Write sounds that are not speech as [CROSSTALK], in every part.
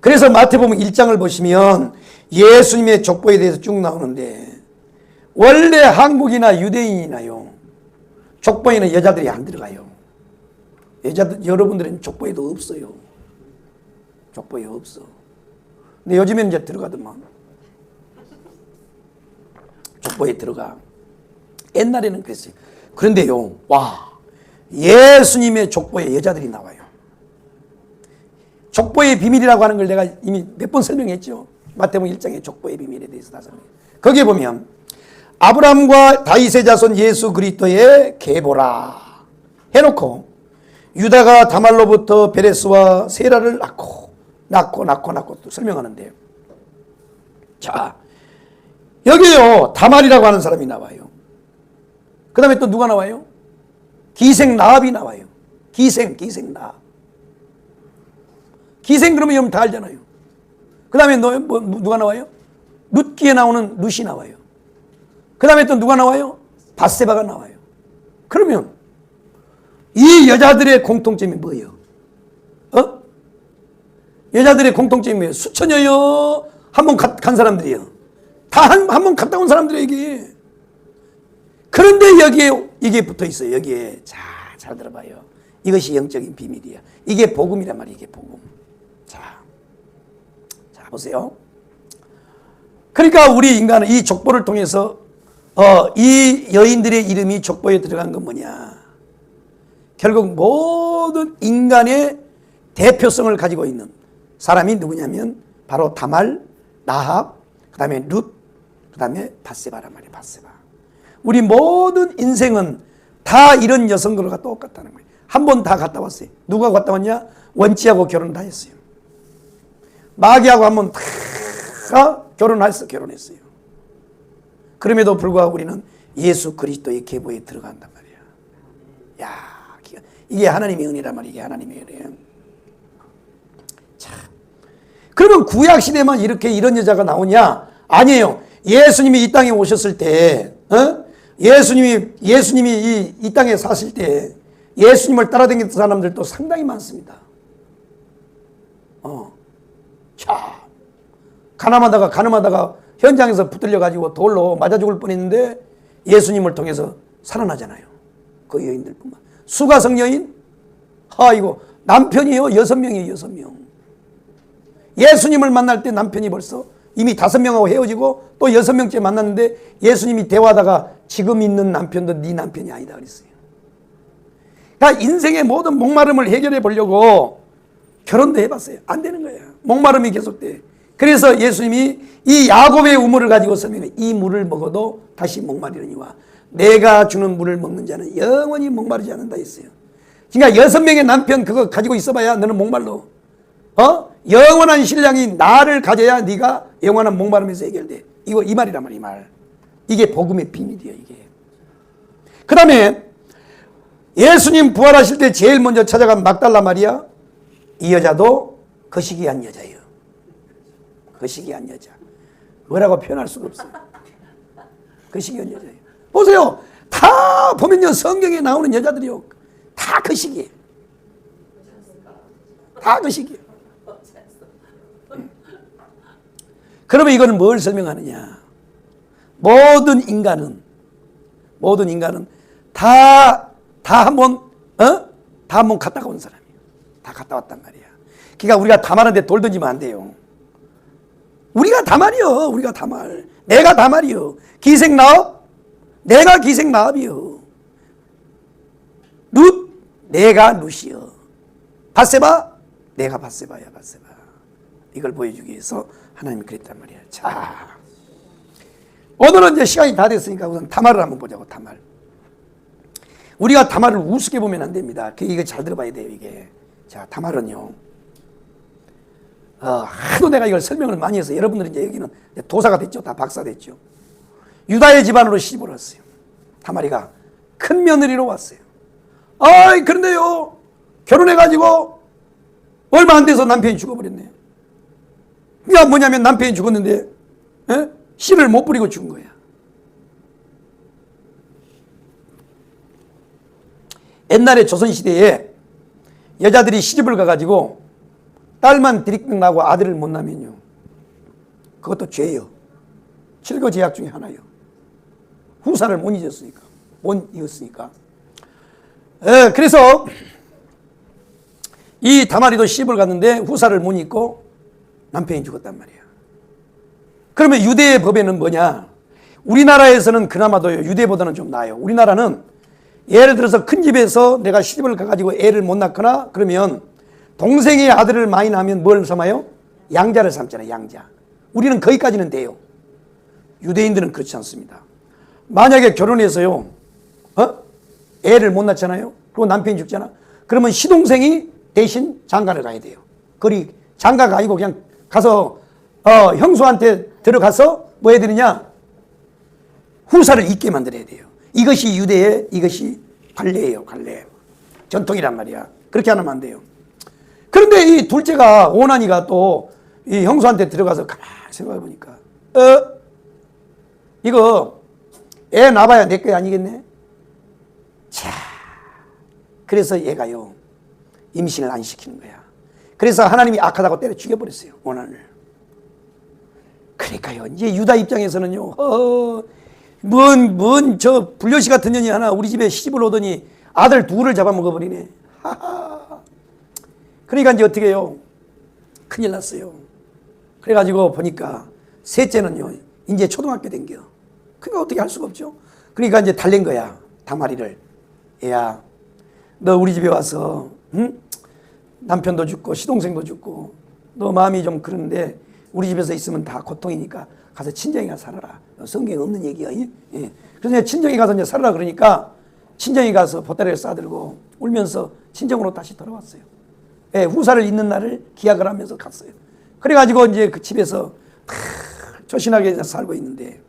그래서 마태복음 1장을 보시면 예수님의 족보에 대해서 쭉 나오는데 원래 한국이나 유대인이나요 족보에는 여자들이 안 들어가요. 여자들 여러분들은 족보에도 없어요. 족보에 없어. 근데 요즘에는 이제 들어가더만 족보에 들어가. 옛날에는 그랬어요. 그런데요, 와 예수님의 족보에 여자들이 나와요. 족보의 비밀이라고 하는 걸 내가 이미 몇 번 설명했죠. 마태복음 1장의 족보의 비밀에 대해서 다 설명. 거기에 보면 아브라함과 다윗의 자손 예수 그리스도의 계보라 해놓고 유다가 다말로부터 베레스와 세라를 낳고 낳고 낳고 낳고 또 설명하는데요. 자 여기요 다말이라고 하는 사람이 나와요. 그 다음에 또 누가 나와요? 기생 나합이 나와요. 기생 기생 나합. 기생 그러면 여러분 다 알잖아요. 그 다음에 너, 뭐, 누가 나와요? 룻기에 나오는 룻이 나와요. 그 다음에 또 누가 나와요? 바세바가 나와요. 그러면 이 여자들의 공통점이 뭐예요? 어? 여자들의 공통점이 뭐예요? 수천여여 한 번 간 사람들이요. 다 한 한 번 갔다 온 사람들이에요, 이게. 그런데 여기에 이게 붙어 있어요. 여기에 자, 잘 들어봐요. 이것이 영적인 비밀이야. 이게 복음이란 말이에요. 이게 복음. 자, 자 보세요. 그러니까 우리 인간은 이 족보를 통해서 어, 이 여인들의 이름이 족보에 들어간 건 뭐냐? 결국 모든 인간의 대표성을 가지고 있는 사람이 누구냐면 바로 다말, 나합, 그 다음에 룻, 그 다음에 바세바란 말이에요. 바세바. 우리 모든 인생은 다 이런 여성들과 똑같다는 거예요. 한 번 다 갔다 왔어요. 누가 갔다 왔냐? 원치하고 결혼 다 했어요. 마귀하고 한번 다 결혼했어, 결혼했어요. 그럼에도 불구하고 우리는 예수 그리스도의 계보에 들어간단 말이야. 야, 이게 하나님의 은혜란 말이야. 이게 하나님의 은혜. 자, 그러면 구약 시대만 이렇게 이런 여자가 나오냐? 아니에요. 예수님이 이 땅에 오셨을 때, 어? 예수님이 예수님이 이, 이 땅에 사실 때 예수님을 따라다니는 사람들도 상당히 많습니다. 어, 자, 가늠하다가 가늠하다가 현장에서 붙들려 가지고 돌로 맞아 죽을 뻔했는데 예수님을 통해서 살아나잖아요. 그 여인들뿐만. 수가성 여인, 아이고 남편이요 여섯 명이에요 여섯 명. 예수님을 만날 때 남편이 벌써 이미 다섯 명하고 헤어지고 또 여섯 명째 만났는데 예수님이 대화하다가 지금 있는 남편도 네 남편이 아니다 그랬어요. 그러니까 인생의 모든 목마름을 해결해 보려고 결혼도 해봤어요. 안 되는 거예요. 목마름이 계속돼. 그래서 예수님이 이 야곱의 우물을 가지고 설명해. 이 물을 먹어도 다시 목마르니와 내가 주는 물을 먹는 자는 영원히 목마르지 않는다 했어요. 그러니까 여섯 명의 남편 그거 가지고 있어봐야 너는 목말로. 어? 영원한 신랑이 나를 가져야 네가 영원한 목마름에서 해결돼. 이거 이 말이란 말이 말. 이게 복음의 비밀이에요 이게. 그 다음에 예수님 부활하실 때 제일 먼저 찾아간 막달라 마리아 이 여자도 거시기한 여자예요. 거시기한 여자. 뭐라고 표현할 수가 없어요. 거시기한 여자예요. 보세요. 다 보면요 성경에 나오는 여자들이요. 다 거시기예요. 다 거시기예요. 그러면 이거는 뭘 설명하느냐? 모든 인간은 모든 인간은 다 다 한 번 어? 다 한 번 갔다 온 사람이에요. 다 갔다 왔단 말이야. 그러니까 우리가 다말한데 돌 던지면 안 돼요. 우리가 다말이요. 우리가 다말. 내가 다말이요. 기생 나업? 내가 기생 나업이요. 룻? 내가 룻이요. 바세바? 내가 바세바야 바세바. 이걸 보여주기 위해서 하나님이 그랬단 말이야. 자, 오늘은 이제 시간이 다 됐으니까 우선 다말을 한번 보자고 다말. 우리가 다말을 우습게 보면 안 됩니다. 그 이거 잘 들어봐야 돼요 이게. 자, 다말은요. 어, 하도 내가 이걸 설명을 많이 해서 여러분들이 이제 여기는 도사가 됐죠. 다 박사 됐죠. 유다의 집안으로 시집을 왔어요. 다말이가 큰 며느리로 왔어요. 아이 그런데요 결혼해가지고 얼마 안 돼서 남편이 죽어버렸네. 그게 뭐냐면 남편이 죽었는데 에? 씨를 못 뿌리고 죽은 거야. 옛날에 조선시대에 여자들이 시집을 가가지고 딸만 들이나고 아들을 못 낳으면요. 그것도 죄요. 칠거 제약 중에 하나요. 후사를 못 잊었으니까. 못 이었으니까. 에, 그래서 이 다마리도 시집을 갔는데 후사를 못 잊고 남편이 죽었단 말이야. 그러면 유대의 법에는 뭐냐? 우리나라에서는 그나마도요, 유대보다는 좀 나아요. 우리나라는 예를 들어서 큰 집에서 내가 시집을 가가지고 애를 못 낳거나 그러면 동생의 아들을 많이 낳으면 뭘 삼아요? 양자를 삼잖아요, 양자. 우리는 거기까지는 돼요. 유대인들은 그렇지 않습니다. 만약에 결혼해서요, 어? 애를 못 낳잖아요? 그리고 남편이 죽잖아? 그러면 시동생이 대신 장가를 가야 돼요. 거리, 장가가 아니고 그냥 가서, 어, 형수한테 들어가서 뭐 해야 되느냐? 후사를 잊게 만들어야 돼요. 이것이 유대의 이것이 관례예요, 관례. 전통이란 말이야. 그렇게 하면 안 돼요. 그런데 이 둘째가 오난이가 또 이 형수한테 들어가서 가만히 생각해 보니까 어 이거 애 낳아야 내 거 아니겠네. 자 그래서 얘가요 임신을 안 시키는 거야. 그래서 하나님이 악하다고 때려 죽여버렸어요 오난을. 그러니까요 이제 유다 입장에서는요 어, 뭔뭔 저 불려시 같은 년이 하나 우리 집에 시집을 오더니 아들 둘을 잡아먹어버리네. 하하. 그러니까 이제 어떻게 해요? 큰일 났어요. 그래가지고 보니까 셋째는요, 이제 초등학교 댕겨. 그러니까 어떻게 할 수가 없죠. 그러니까 이제 달랜 거야, 당마리를. 야, 너 우리 집에 와서, 응? 남편도 죽고, 시동생도 죽고, 너 마음이 좀 그런데, 우리 집에서 있으면 다 고통이니까 가서 친정에 가서 살아라. 성경에 없는 얘기야. 예? 예. 그래서 친정에 가서 이제 살아라 그러니까, 친정에 가서 보따리를 싸들고 울면서 친정으로 다시 돌아왔어요. 예, 후사를 잇는 날을 기약을 하면서 갔어요. 그래가지고 이제 그 집에서 조신하게 살고 있는데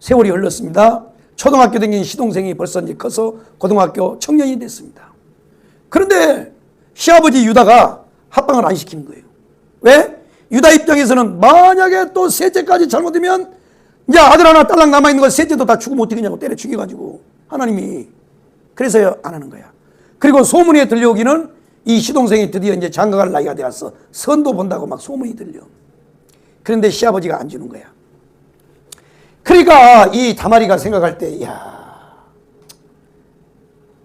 세월이 흘렀습니다. 초등학교 다닌 시동생이 벌써 이제 커서 고등학교 청년이 됐습니다. 그런데 시아버지 유다가 합방을 안 시키는 거예요. 왜? 유다 입장에서는 만약에 또 셋째까지 잘못되면 이제 아들 하나 딸랑 남아있는 거 셋째도 다 죽으면 어떻게 냐고 때려 죽여가지고 하나님이 그래서 안 하는 거야. 그리고 소문에 들려오기는 이 시동생이 드디어 이제 장가갈 나이가 되어서 선도 본다고 막 소문이 들려. 그런데 시아버지가 안 주는 거야. 그러니까 이 다마리가 생각할 때, 야,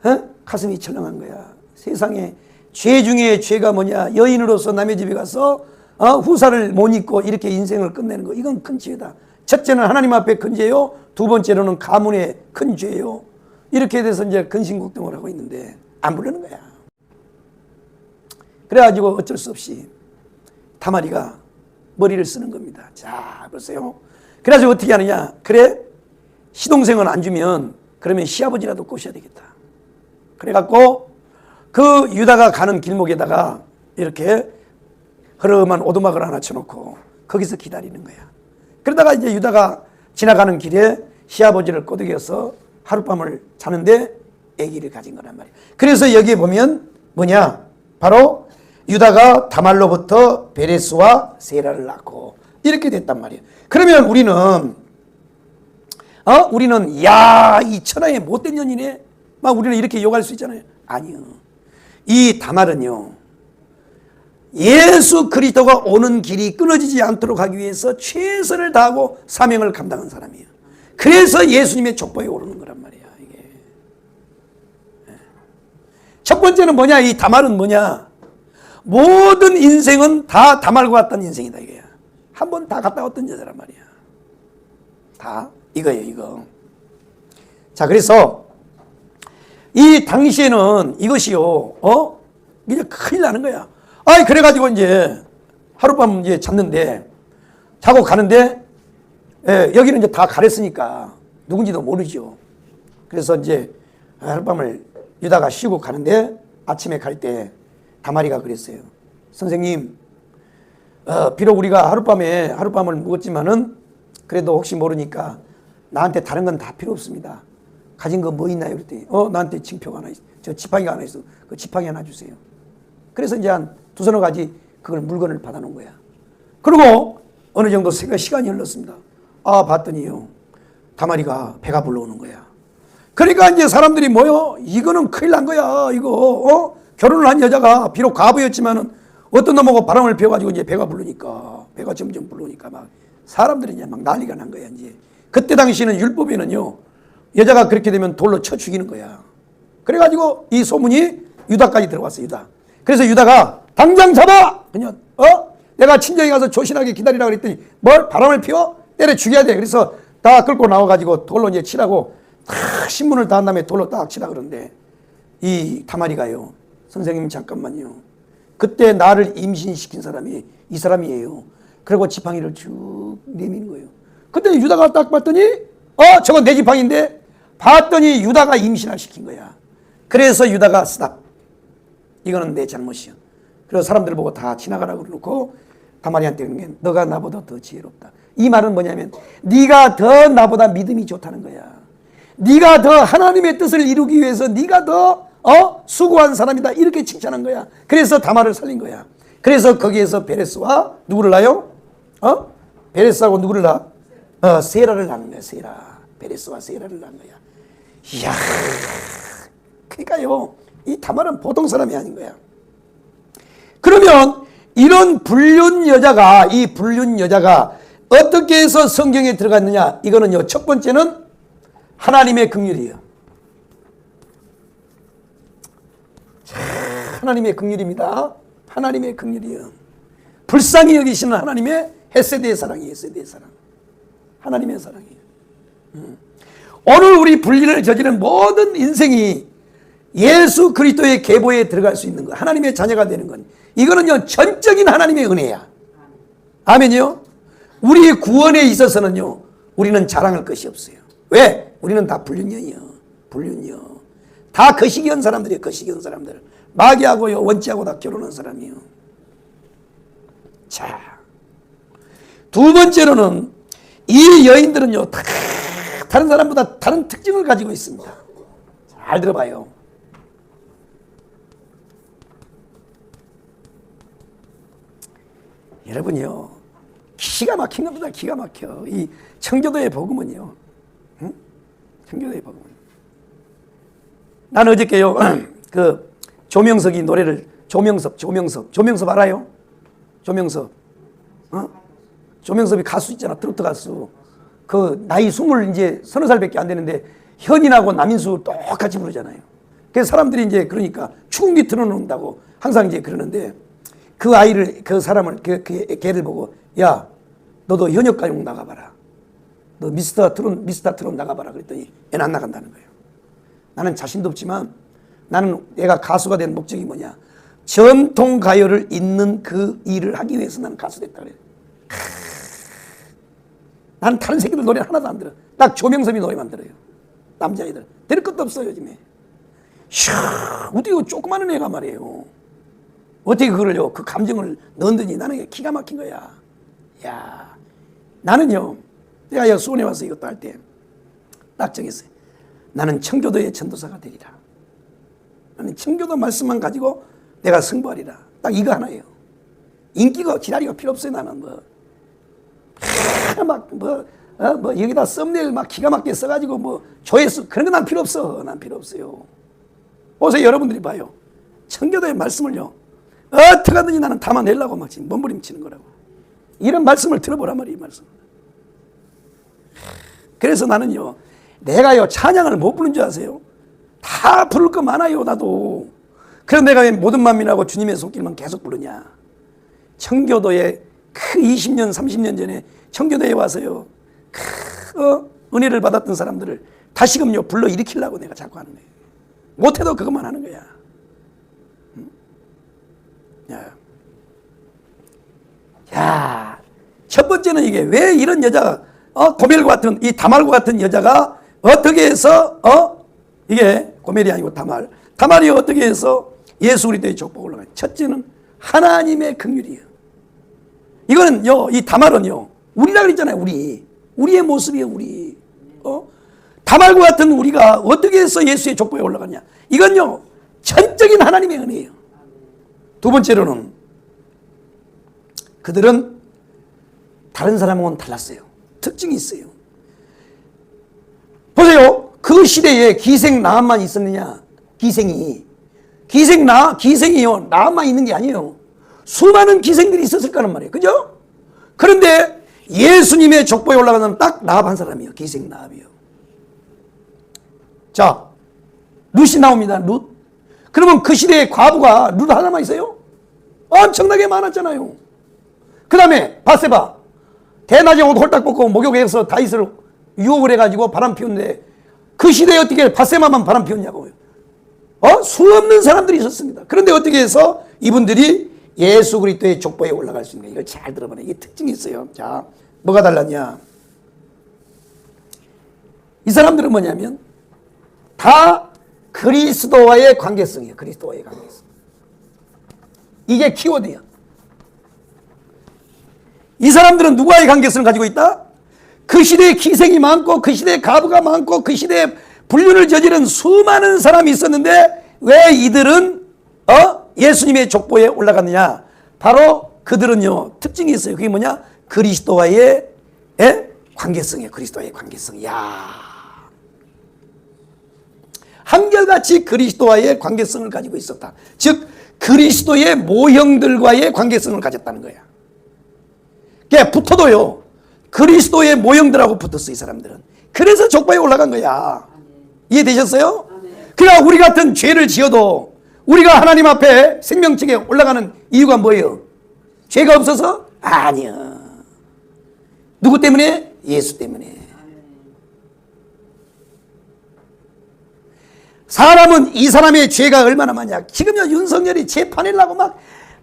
어? 가슴이 철렁한 거야. 세상에 죄 중에 죄가 뭐냐? 여인으로서 남의 집에 가서 어? 후사를 못 잊고 이렇게 인생을 끝내는 거, 이건 큰 죄다. 첫째는 하나님 앞에 큰 죄요. 두 번째로는 가문의 큰 죄요. 이렇게 돼서 이제 근심걱정을 하고 있는데 안 부르는 거야. 그래가지고 어쩔 수 없이 다마리가 머리를 쓰는 겁니다. 자, 보세요. 그래가지고 어떻게 하느냐. 그래, 시동생은 안 주면 그러면 시아버지라도 꼬셔야 되겠다. 그래갖고 그 유다가 가는 길목에다가 이렇게 흐름한 오두막을 하나 쳐놓고 거기서 기다리는 거야. 그러다가 이제 유다가 지나가는 길에 시아버지를 꼬드겨서 하룻밤을 자는데 아기를 가진 거란 말이야. 그래서 여기에 보면 뭐냐? 바로 유다가 다말로부터 베레스와 세라를 낳고 이렇게 됐단 말이에요. 그러면 우리는 어? 우리는 야, 이 천하의 못된 년이네. 막 우리는 이렇게 욕할 수 있잖아요. 아니요. 이 다말은요. 예수 그리스도가 오는 길이 끊어지지 않도록 하기 위해서 최선을 다하고 사명을 감당한 사람이에요. 그래서 예수님의 족보에 오르는 거란 말이야, 이게. 예. 첫 번째는 뭐냐? 이 다말은 뭐냐? 모든 인생은 다 다말과 같던 인생이다 이거야. 한 번 다 갔다 왔던 여자란 말이야. 다 이거예요 이거. 자 그래서 이 당시에는 이것이요, 어? 그냥 큰일 나는 거야. 아이 그래가지고 이제 하룻밤 이제 잤는데 자고 가는데 예, 여기는 이제 다 가렸으니까 누군지도 모르죠. 그래서 이제 하룻밤을 유다가 쉬고 가는데 아침에 갈 때 다마리가 그랬어요. 선생님, 어, 비록 우리가 하룻밤에 하룻밤을 묵었지만은 그래도 혹시 모르니까 나한테 다른 건 다 필요 없습니다. 가진 거 뭐 있나요? 그랬더니 어 나한테 징표가 하나 있어. 저 지팡이가 하나 있어. 그 지팡이 하나 주세요. 그래서 이제 한 두서너 가지 그걸 물건을 받아놓은 거야. 그리고 어느 정도 시간이 흘렀습니다. 아 봤더니요 다마리가 배가 불러오는 거야. 그러니까 이제 사람들이 뭐요? 이거는 큰일 난 거야. 이거 어? 결혼을 한 여자가 비록 과부였지만은 어떤 놈하고 바람을 피워가지고 이제 배가 부르니까 배가 점점 부르니까 막 사람들이 이제 막 난리가 난 거야 이제. 그때 당시에는 율법에는요 여자가 그렇게 되면 돌로 쳐 죽이는 거야. 그래가지고 이 소문이 유다까지 들어왔어 유다. 그래서 유다가 당장 잡아! 그냥 어? 내가 친정에 가서 조신하게 기다리라 그랬더니 뭘? 바람을 피워? 때려 죽여야 돼. 그래서 다 끌고 나와가지고 돌로 이제 치라고 다 신문을 다한 다음에 돌로 딱 치라 그러는데 이 다마리가요 선생님 잠깐만요 그때 나를 임신시킨 사람이 이 사람이에요. 그리고 지팡이를 쭉 내미는 거예요. 그때 유다가 딱 봤더니 어 저건 내 지팡이인데 봤더니 유다가 임신을 시킨 거야. 그래서 유다가 스탑. 이거는 내 잘못이야. 그래서 사람들 보고 다 지나가라고 그러고 다마리한테 그런 게 너가 나보다 더 지혜롭다. 이 말은 뭐냐면 네가 더 나보다 믿음이 좋다는 거야. 네가 더 하나님의 뜻을 이루기 위해서 네가 더 어? 수고한 사람이다. 이렇게 칭찬한 거야. 그래서 다마를 살린 거야. 그래서 거기에서 베레스와 누구를 낳아요? 어? 베레스하고 누구를 낳아? 어, 세라를 낳는 거야. 세라. 베레스와 세라를 낳는 거야. 이야. 그러니까요. 이 다말은 보통 사람이 아닌 거야. 그러면 이런 불륜 여자가 이 불륜 여자가 어떻게 해서 성경에 들어갔느냐? 이거는요. 첫 번째는 하나님의 긍휼이에요. 하나님의 긍휼입니다. 하나님의 긍휼이요. 불쌍히 여기시는 하나님의 헤세드의 사랑이에요. 헤세드의 사랑. 하나님의 사랑이에요. 음. 오늘 우리 불륜을 저지른 모든 인생이 예수 그리스도의 계보에 들어갈 수 있는 것, 하나님의 자녀가 되는 건 이거는요 전적인 하나님의 은혜야. 아멘요. 우리의 구원에 있어서는요 우리는 자랑할 것이 없어요. 왜? 우리는 다 불륜이요. 불륜이요. 다 거시기한 사람들이에요. 거시기한 사람들. 마귀하고요 원치하고 다 결혼한 사람이요. 자, 두 번째로는 이 여인들은요 다 다른 사람보다 다른 특징을 가지고 있습니다. 잘 들어봐요. 여러분이요 기가 막힌 겁니다. 기가 막혀. 이 청교도의 복음은요. 응? 청교도의 복음은. 나는 어저께요 [CLEARS THROAT] 그 조명석이 노래를 조명섭 조명섭 조명섭 알아요? 조명섭 어? 조명섭이 가수 있잖아 트로트 가수 그 나이 스물 이제 서너 살밖에 안 되는데 현인하고 남인수 똑같이 부르잖아요. 그래서 사람들이 이제 그러니까 추운기 틀어놓는다고 항상 이제 그러는데 그 아이를 그 사람을 그, 그 걔를 보고 야 너도 현역 가용 나가봐라. 너 미스터 트롯 미스터 트롯 나가봐라 그랬더니 얘는 안 나간다는 거예요. 나는 자신도 없지만 나는 내가 가수가 된 목적이 뭐냐? 전통 가요를 잇는 그 일을 하기 위해서 나는 가수 됐다 그래. 나는 다른 새끼들 노래 하나도 안 들어. 딱 조명섭이 노래만 들어요. 남자애들. 들을 것도 없어 요즘에. 슈, 어떻게 그 조그마한 애가 말이에요. 어떻게 그걸요? 그 감정을 넣더니 나는 기가 막힌 거야. 야, 나는요. 내가 수원에 와서 이것도 할 때 딱 정했어요. 나는 청교도의 전도사가 되리라. 나는 청교도 말씀만 가지고 내가 승부하리라. 딱 이거 하나예요. 인기가 지랄이가 필요 없어요. 나는 뭐. 막, 뭐, 어, 뭐, 여기다 썸네일 막 기가 막히게 써가지고 뭐, 조회수, 그런 건난 필요 없어. 난 필요 없어요. 보세요. 여러분들이 봐요. 청교도의 말씀을요. 어떻게 하든지 나는 담아내려고 막 지금 몸부림치는 거라고. 이런 말씀을 들어보란 말이에요. 이 말씀. 그래서 나는요. 내가요. 찬양을 못 부른 줄 아세요? 다 부를 거 많아요. 나도. 그럼 내가 왜 모든 만민하고 주님의 손길만 계속 부르냐. 청교도에 그 20년, 30년 전에 청교도에 와서요. 그 어? 은혜를 받았던 사람들을 다시금요 불러 일으키려고 내가 자꾸 하는 거예요. 못해도 그것만 하는 거야. 음? 야. 야, 첫 번째는 이게 왜 이런 여자가 어 고멜과 같은 이 다말과 같은 여자가 어떻게 해서 어 이게 고멜이 아니고 다말 다말이 어떻게 해서 예수 그리스도의 족복을 올라가 첫째는 하나님의 긍휼이에요. 이거는 요 이 다말은요 우리라 그랬잖아요 우리 우리의 모습이에요 우리 어 다말과 같은 우리가 어떻게 해서 예수의 족보에 올라갔냐 이건요 전적인 하나님의 은혜예요. 두 번째로는 그들은 다른 사람하고는 달랐어요. 특징이 있어요. 보세요. 그 시대에 기생 나함만 있었느냐? 기생이. 기생 나, 기생이요. 나함만 있는 게 아니에요. 수많은 기생들이 있었을 거란 말이에요. 그죠? 그런데 예수님의 족보에 올라가는 딱 나합 한 사람이요. 기생 나합이요. 자, 룻이 나옵니다. 룻. 그러면 그 시대에 과부가 룻 하나만 있어요? 엄청나게 많았잖아요. 그 다음에 바세바. 대낮에 옷 홀딱 벗고 목욕해서 다윗을 유혹을 해가지고 바람 피웠는데 그 시대에 어떻게 바세바만 바람 피웠냐고요. 어? 수없는 사람들이 있었습니다. 그런데 어떻게 해서 이분들이 예수 그리스도의 족보에 올라갈 수 있는가? 이걸 잘 들어보네. 이게 특징이 있어요. 자, 뭐가 달랐냐? 이 사람들은 뭐냐면 다 그리스도와의 관계성이에요. 그리스도와의 관계성. 이게 키워드야. 이 사람들은 누구와의 관계성을 가지고 있다? 그 시대에 기생이 많고 그 시대에 가부가 많고 그 시대에 불륜을 저지른 수많은 사람이 있었는데 왜 이들은 어? 예수님의 족보에 올라갔느냐? 바로 그들은요 특징이 있어요. 그게 뭐냐? 그리스도와의 에? 관계성이에요. 그리스도와의 관계성. 야 한결같이 그리스도와의 관계성을 가지고 있었다. 즉 그리스도의 모형들과의 관계성을 가졌다는 거야. 그게 붙어도요. 그리스도의 모형들하고 붙었어 이 사람들은. 그래서 족보에 올라간 거야. 이해되셨어요? 그러나 우리 같은 죄를 지어도 우리가 하나님 앞에 생명책에 올라가는 이유가 뭐예요? 죄가 없어서? 아니야. 누구 때문에? 예수 때문에. 사람은 이 사람의 죄가 얼마나 많냐. 지금요, 윤석열이 재판이라고 막,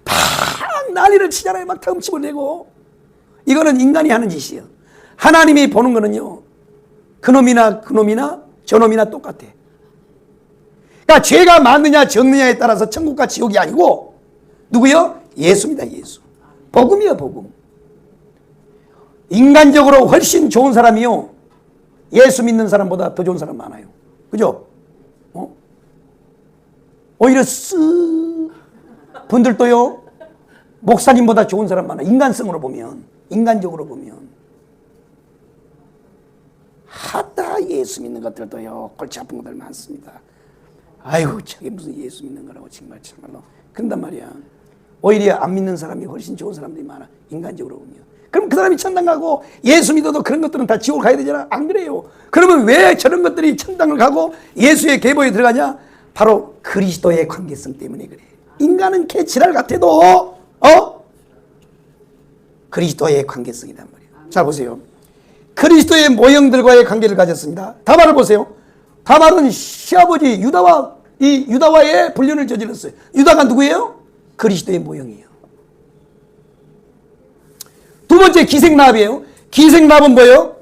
팍 난리를 치잖아요. 막 덤집을 내고. 이거는 인간이 하는 짓이에요. 하나님이 보는 거는요, 그놈이나 그놈이나 저놈이나 똑같아. 그러니까 죄가 많느냐 적느냐에 따라서 천국과 지옥이 아니고, 누구요? 예수입니다, 예수. 복음이요, 복음. 인간적으로 훨씬 좋은 사람이요. 예수 믿는 사람보다 더 좋은 사람 많아요. 그죠? 어? 오히려 쓰 분들도요. 목사님보다 좋은 사람 많아. 인간성으로 보면, 인간적으로 보면. 하다 예수 믿는 것들도요. 골치 아픈 것들 많습니다. 아이고, 저게 무슨 예수 믿는 거라고 정말 참말로. 그런단 말이야. 오히려 안 믿는 사람이 훨씬 좋은 사람들이 많아. 인간적으로 보면. 그럼 그 사람이 천당 가고 예수 믿어도 그런 것들은 다 지옥 가야 되잖아. 안 그래요. 그러면 왜 저런 것들이 천당을 가고 예수의 계보에 들어가냐? 바로 그리스도의 관계성 때문에 그래. 인간은 개치랄 같아도 어? 그리스도의 관계성이란 말이에요. 자 보세요. 그리스도의 모형들과의 관계를 가졌습니다. 다말을 보세요. 다말은 시아버지 유다와 이 유다와의 불륜을 저질렀어요. 유다가 누구예요? 그리스도의 모형이에요. 두 번째 기생납이에요. 기생납은 뭐예요?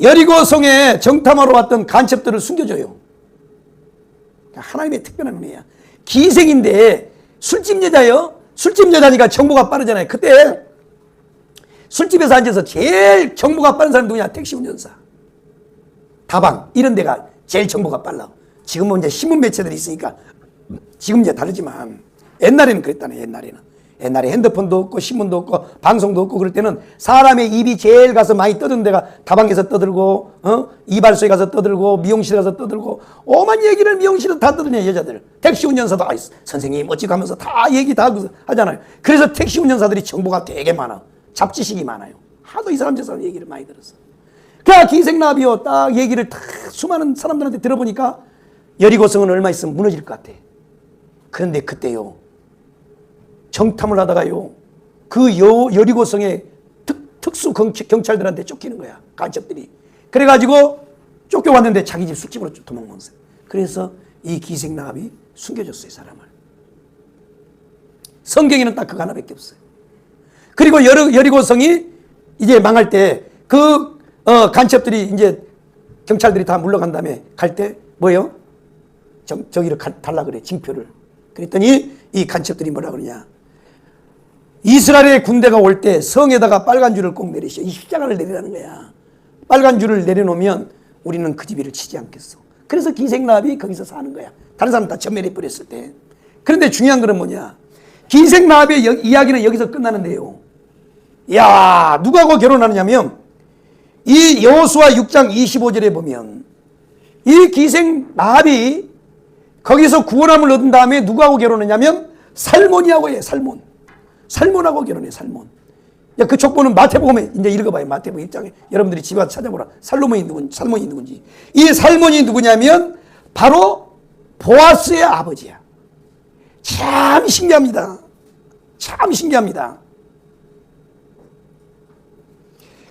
여리고 성에 정탐하러 왔던 간첩들을 숨겨줘요. 하나님의 특별한 은혜야. 기생인데 술집 여자요. 술집 여자니까 정보가 빠르잖아요. 그때 술집에서 앉아서 제일 정보가 빠른 사람이 누구냐? 택시 운전사. 다방 이런 데가 제일 정보가 빨라. 지금은 이제 신문 매체들이 있으니까 지금 이제 다르지만 옛날에는 그랬다네. 옛날에는. 옛날에 핸드폰도 없고 신문도 없고 방송도 없고 그럴 때는 사람의 입이 제일 가서 많이 떠드는 데가 다방에서 떠들고 어? 이발소에 가서 떠들고 미용실에 가서 떠들고 오만 얘기를 미용실에서 다 떠드냐 여자들 택시 운전사도 아, 선생님 어찌 가면서 다 얘기 다 하잖아요 그래서 택시 운전사들이 정보가 되게 많아 잡지식이 많아요 하도 이 사람 저 사람 얘기를 많이 들었어 그냥 기생나비요 딱 얘기를 다 수많은 사람들한테 들어보니까 여리고성은 얼마 있으면 무너질 것 같아 그런데 그때요 정탐을 하다가요. 그 여, 여리고성의 특, 특수 경찰들한테 쫓기는 거야. 간첩들이. 그래가지고 쫓겨왔는데 자기 집 술집으로 도망간 거예요. 그래서 이 기생나합이 숨겨줬어요, 사람을. 성경에는 딱 그거 하나밖에 없어요. 그리고 여리, 여리고성이 이제 망할 때그 어, 간첩들이 이제 경찰들이 다 물러간 다음에 갈 때 뭐예요? 저, 저기를 가, 달라 그래, 징표를. 그랬더니 이 간첩들이 뭐라 그러냐. 이스라엘의 군대가 올 때 성에다가 빨간 줄을 꼭 내리셔. 이 십자가를 내리라는 거야. 빨간 줄을 내려놓으면 우리는 그 집이를 치지 않겠어. 그래서 기생나합이 거기서 사는 거야. 다른 사람 다 전멸해 버렸을 때. 그런데 중요한 거는 뭐냐? 기생나합의 여, 이야기는 여기서 끝나는데요. 야 누가하고 결혼하느냐면 이 여호수아 6장 25절에 보면 이 기생 나합이 거기서 구원함을 얻은 다음에 누구하고 결혼했냐면 살몬이하고 해 살몬. 살몬하고 결혼해 살몬. 야, 그 족보는 마태복음에 이제 읽어봐요. 마태복음 입장에 여러분들이 집에 와서 찾아보라. 살로몬이 누군지, 살몬이 누군지. 이 살몬이 누구냐면 바로 보아스의 아버지야. 참 신기합니다. 참 신기합니다.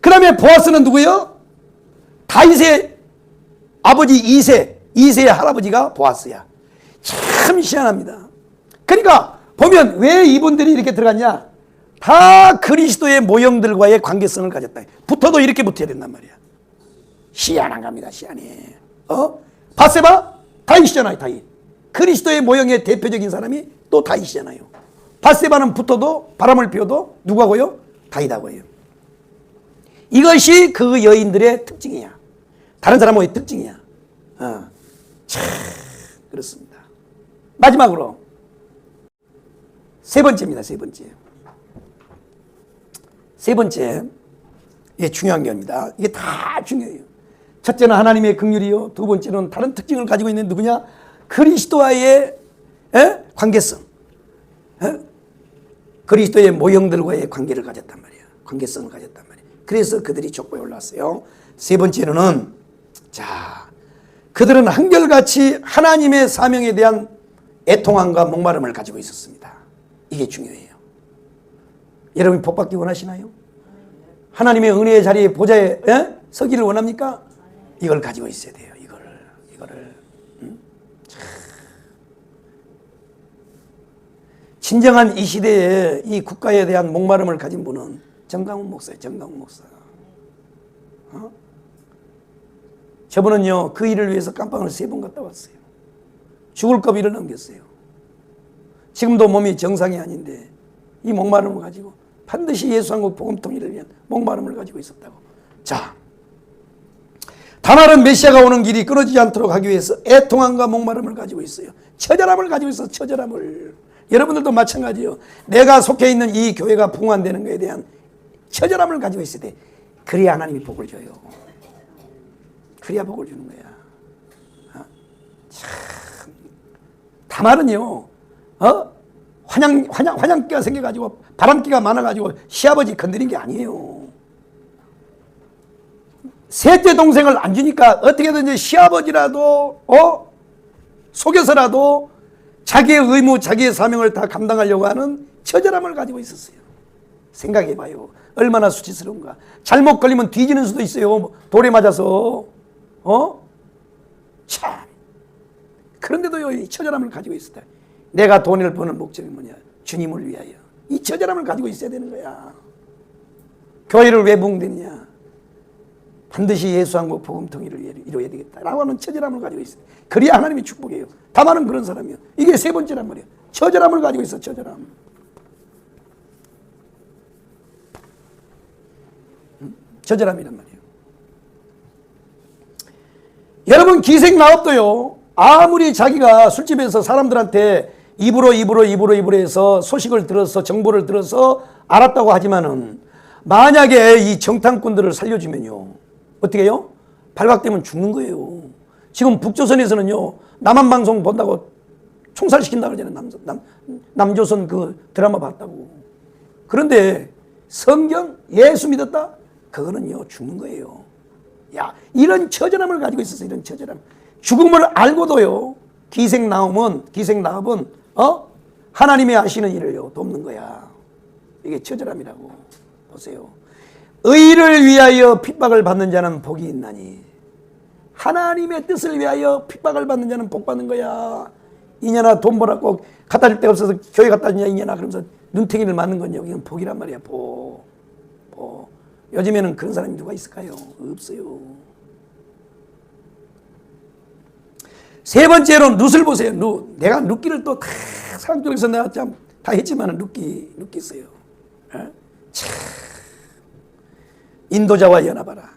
그 다음에 보아스는 누구요? 다윗의 아버지 이세, 이세의 할아버지가 보아스야. 참 희한합니다. 그러니까 보면 왜 이분들이 이렇게 들어갔냐? 다 그리스도의 모형들과의 관계성을 가졌다. 붙어도 이렇게 붙어야 된단 말이야. 희한한 겁니다. 희한해. 어? 바세바? 다윗이잖아요. 다윗. 그리스도의 모형의 대표적인 사람이 또 다윗이잖아요. 바세바는 붙어도 바람을 피워도 누구하고요? 다윗하고요. 이것이 그 여인들의 특징이야. 다른 사람의 특징이야. 어. 참 그렇습니다. 마지막으로 세 번째입니다. 세 번째. 세 번째. 이게 중요한 게입니다. 이게 다 중요해요. 첫째는 하나님의 긍휼이요. 두 번째는 다른 특징을 가지고 있는 누구냐? 그리스도와의 에? 관계성. 에? 그리스도의 모형들과의 관계를 가졌단 말이야. 관계성을 가졌단 말이야. 그래서 그들이 족보에 올랐어요. 세 번째로는 자, 그들은 한결같이 하나님의 사명에 대한 애통함과 목마름을 가지고 있었습니다. 이게 중요해요. 여러분 복 받기 원하시나요? 하나님의 은혜의 자리에 보좌에 에? 서기를 원합니까? 이걸 가지고 있어야 돼요. 이거를 이거를 음? 참. 진정한 이 시대에 이 국가에 대한 목마름을 가진 분은 정강훈 목사예요. 정강훈 목사. 어? 저분은요 그 일을 위해서 깜빵을 세 번 갔다 왔어요. 죽을 겁일을 넘겼어요. 지금도 몸이 정상이 아닌데 이 목마름을 가지고 반드시 예수한국 복음 통일을 위한 목마름을 가지고 있었다고. 자, 다말은 메시아가 오는 길이 끊어지지 않도록 하기 위해서 애통함과 목마름을 가지고 있어요. 처절함을 가지고 있어 처절함을. 여러분들도 마찬가지요. 내가 속해 있는 이 교회가 붕환되는 것에 대한 처절함을 가지고 있어야 돼. 그래야 하나님이 복을 줘요. 그래야 복을 주는 거야. 어? 참. 다말은요, 어? 환양, 환양, 환양기가 생겨 가지고 바람기가 많아 가지고 시아버지 건드린 게 아니에요. 셋째 동생을 안 주니까 어떻게든지 시아버지라도, 어? 속여서라도 자기의 의무, 자기의 사명을 다 감당하려고 하는 처절함을 가지고 있었어요. 생각해 봐요. 얼마나 수치스러운가. 잘못 걸리면 뒤지는 수도 있어요. 돌에 맞아서. 어? 참. 그런데도요, 이 처절함을 가지고 있었다. 내가 돈을 버는 목적이 뭐냐? 주님을 위하여. 이 처절함을 가지고 있어야 되는 거야. 교회를 왜 붕대느냐? 반드시 예수한국 복음 통일을 이루어야 되겠다라고 하는 처절함을 가지고 있어요. 그래야 하나님의 축복이에요. 다만은 그런 사람이요. 이게 세 번째란 말이에요. 처절함을 가지고 있어, 처절함. 음? 처절함이란 말이에요. 여러분 기생 나업도요. 아무리 자기가 술집에서 사람들한테 입으로 입으로 입으로 입으로 해서 소식을 들어서 정보를 들어서 알았다고 하지만은 만약에 이 정탐꾼들을 살려주면요 어떻게 해요? 발각되면 죽는 거예요. 지금 북조선에서는요 남한 방송 본다고 총살시킨다 그러잖아요. 남, 남, 남조선 그 드라마 봤다고. 그런데 성경 예수 믿었다? 그거는요 죽는 거예요. 야 이런 처절함을 가지고 있어서 이런 처절함. 죽음을 알고도요 기생 나음은 기생 나업은 어 하나님의 아시는 일을요 돕는 거야. 이게 처절함이라고 보세요. 의를 위하여 핍박을 받는 자는 복이 있나니 하나님의 뜻을 위하여 핍박을 받는 자는 복 받는 거야. 이년아 돈 벌었고 갖다 줄 데가 없어서 교회 갖다 주냐 이년아 그러면서 눈탱이를 맞는 건 여기는 복이란 말이야 복. 복. 요즘에는 그런 사람이 누가 있을까요? 없어요. 세 번째로 룻을 보세요. 룻. 내가 룻기를 또 다 사람 쪽에서 내가 참 다 했지만 룻기, 룻기 있어요. 에? 참. 인도자와 연합하라.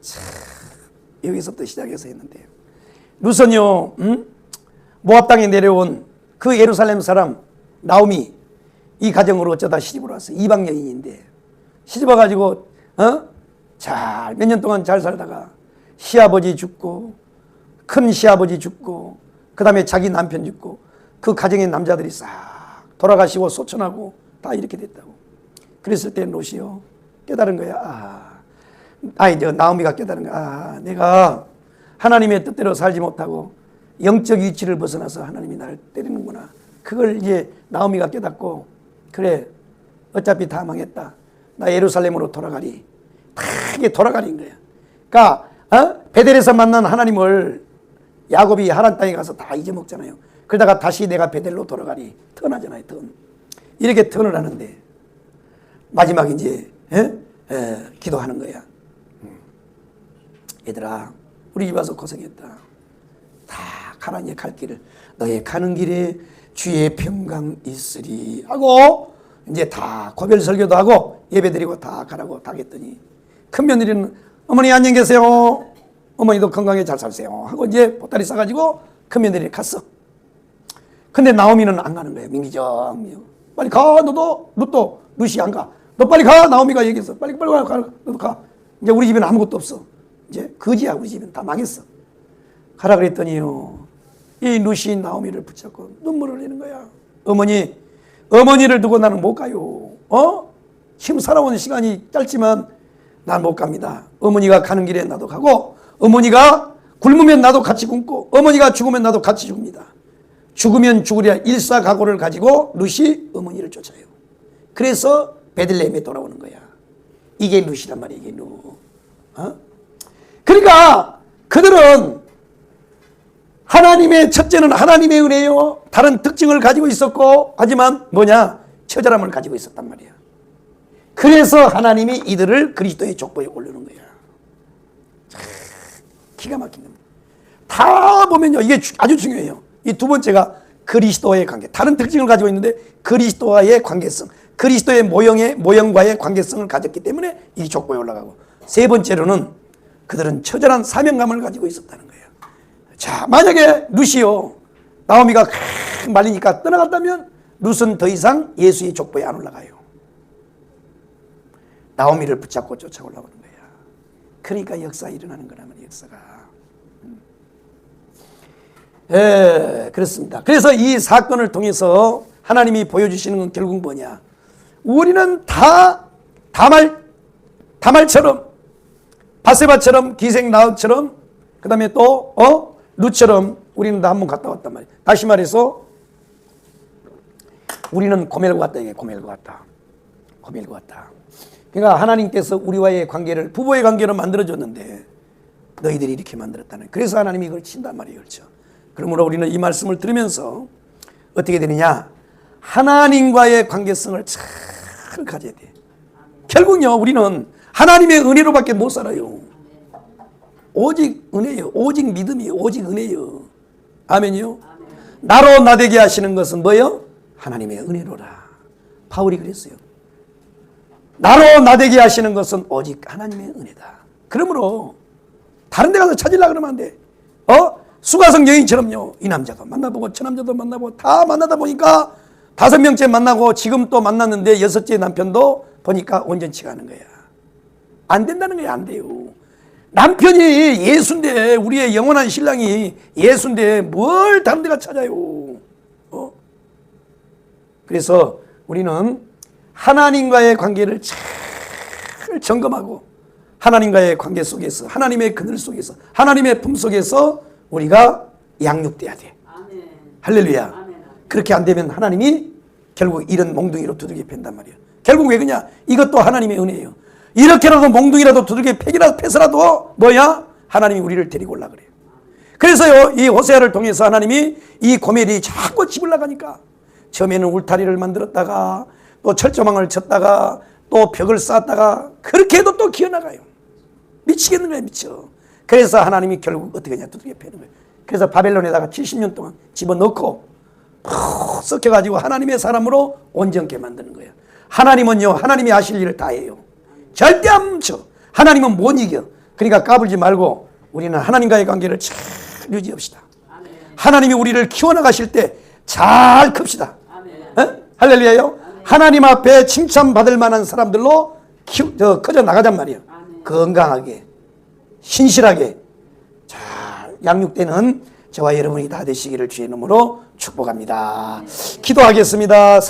참. 여기서부터 시작해서 했는데요. 룻은요, 음? 모압 땅에 내려온 그 예루살렘 사람 나오미 이 가정으로 어쩌다 시집을 왔어요. 이방 여인인데 시집 와 가지고 어? 잘 몇 년 동안 잘 살다가 시아버지 죽고 큰 시아버지 죽고 그 다음에 자기 남편 죽고 그 가정의 남자들이 싹 돌아가시고 소천하고 다 이렇게 됐다고. 그랬을 때 롯이요 깨달은 거야. 아, 아니 저 나오미가 깨달은 거야. 아, 내가 하나님의 뜻대로 살지 못하고 영적 위치를 벗어나서 하나님이 나를 때리는구나. 그걸 이제 나오미가 깨닫고 그래 어차피 다 망했다. 나 예루살렘으로 돌아가리. 다 이게 돌아가린 거야. 그러니까 어? 베델에서 만난 하나님을 야곱이 하란 땅에 가서 다 잊어먹잖아요. 그러다가 다시 내가 베델로 돌아가리. 턴하잖아요. 턴. 이렇게 턴을 하는데 마지막 이제 에? 에, 기도하는 거야. 음. 얘들아 우리 집 와서 고생했다. 다 가라 이제 갈 길을 너의 가는 길에 주의 평강 있으리 하고 이제 다 고별 설교도 하고 예배 드리고 다 가라고 다 했더니 큰 며느리는 어머니 안녕히 계세요. 어머니도 건강히 잘 사세요. 하고 이제 보따리 싸가지고 큰 며느리 갔어. 근데 나오미는 안 가는 거예요. 민기정. 빨리 가. 너도, 너도, 루시 안 가. 너 빨리 가. 나오미가 얘기했어. 빨리, 빨리 가. 가. 너도 가. 이제 우리 집에는 아무것도 없어. 이제 거지야. 우리 집은 다 망했어. 가라 그랬더니요. 이 루시 나오미를 붙잡고 눈물을 흘리는 거야. 어머니, 어머니를 두고 나는 못 가요. 어? 지금 살아온 시간이 짧지만 난 못 갑니다. 어머니가 가는 길에 나도 가고, 어머니가 굶으면 나도 같이 굶고, 어머니가 죽으면 나도 같이 죽습니다. 죽으면 죽으랴 일사각오를 가지고 룻이 어머니를 쫓아요. 그래서 베들레헴에 돌아오는 거야. 이게 룻이란 말이야, 이게 룻. 어? 그러니까 그들은 하나님의 첫째는 하나님의 은혜요. 다른 특징을 가지고 있었고 하지만 뭐냐? 처절함을 가지고 있었단 말이야. 그래서 하나님이 이들을 그리스도의 족보에 올리는 거야. 참, 기가 막힌 겁니다. 다 보면요. 이게 주- 아주 중요해요. 이 두 번째가 그리스도와의 관계. 다른 특징을 가지고 있는데 그리스도와의 관계성. 그리스도의 모형의 모형과의 관계성을 가졌기 때문에 이 족보에 올라가고. 세 번째로는 그들은 처절한 사명감을 가지고 있었다는 거예요. 자, 만약에 루시오 나오미가 크 말리니까 떠나갔다면 룻은 더 이상 예수의 족보에 안 올라가요. 나오미를 붙잡고 쫓아 올라오는 거야. 그러니까 역사 일어나는 말이야, 역사가. 음. 예, 그렇습니다. 그래서 이 사건을 통해서 하나님이 보여주시는 건 결국 뭐냐? 우리는 다 다말 다말처럼 바세바처럼 기생 나우처럼 그다음에 또 어? 루처럼 우리는 다 한 번 갔다 왔단 말이야. 다시 말해서 우리는 고멜과 같다 이게 고멜과 같다. 고멜과 같다. 그러니까 하나님께서 우리와의 관계를 부부의 관계로 만들어 줬는데 너희들이 이렇게 만들었다는. 그래서 하나님이 이걸 친단 말이에요. 그렇죠. 그러므로 우리는 이 말씀을 들으면서 어떻게 되느냐? 하나님과의 관계성을 잘 가져야 돼. 결국요, 우리는 하나님의 은혜로밖에 못 살아요. 오직 은혜요. 오직 믿음이요. 오직 은혜요. 아멘이요. 나로 나되게 하시는 것은 뭐요? 하나님의 은혜로라. 바울이 그랬어요. 나로 나되게 하시는 것은 오직 하나님의 은혜다. 그러므로 다른 데 가서 찾으려 그러면 안 돼. 어? 수가성 여인처럼요. 이 남자도 만나보고 저 남자도 만나보고 다 만나다 보니까 다섯 명째 만나고 지금 또 만났는데 여섯째 남편도 보니까 온전치 가 않은 거야. 안 된다는 거야, 안 돼요. 남편이 예수인데 우리의 영원한 신랑이 예수인데 뭘 다른 데가 찾아요. 어? 그래서 우리는 하나님과의 관계를 잘 점검하고 하나님과의 관계 속에서 하나님의 그늘 속에서 하나님의 품 속에서 우리가 양육돼야 돼. 아멘. 할렐루야. 아멘. 그렇게 안 되면 하나님이 결국 이런 몽둥이로 두들겨 팬단 말이야. 결국 왜 그냐? 이것도 하나님의 은혜예요. 이렇게라도 몽둥이라도 두들겨 패기라도 패서라도 뭐야? 하나님이 우리를 데리고 올라 그래요. 그래서요, 이 호세아를 통해서 하나님이 이 고멜이 자꾸 집을 나가니까 처음에는 울타리를 만들었다가 또 철조망을 쳤다가 또 벽을 쌓았다가 그렇게 해도 또 기어나가요. 미치겠는 거예요, 미쳐. 그래서 하나님이 결국 어떻게 하냐, 두들겨 패는 거예요. 그래서 바벨론에다가 70년 동안 집어넣고 푹 섞여가지고 하나님의 사람으로 온전케 만드는 거예요. 하나님은요, 하나님이 하실 일을 다 해요. 절대 안 멈춰. 하나님은 못 이겨. 그러니까 까불지 말고 우리는 하나님과의 관계를 잘 유지합시다. 아멘. 하나님이 우리를 키워나가실 때 잘 큽시다. 어? 할렐루야요. 하나님 앞에 칭찬받을 만한 사람들로 키, 저, 커져 나가잔 말이에요. 아멘. 건강하게, 신실하게, 잘 양육되는 저와 여러분이 다 되시기를 주의 이름으로 축복합니다. 기도하겠습니다.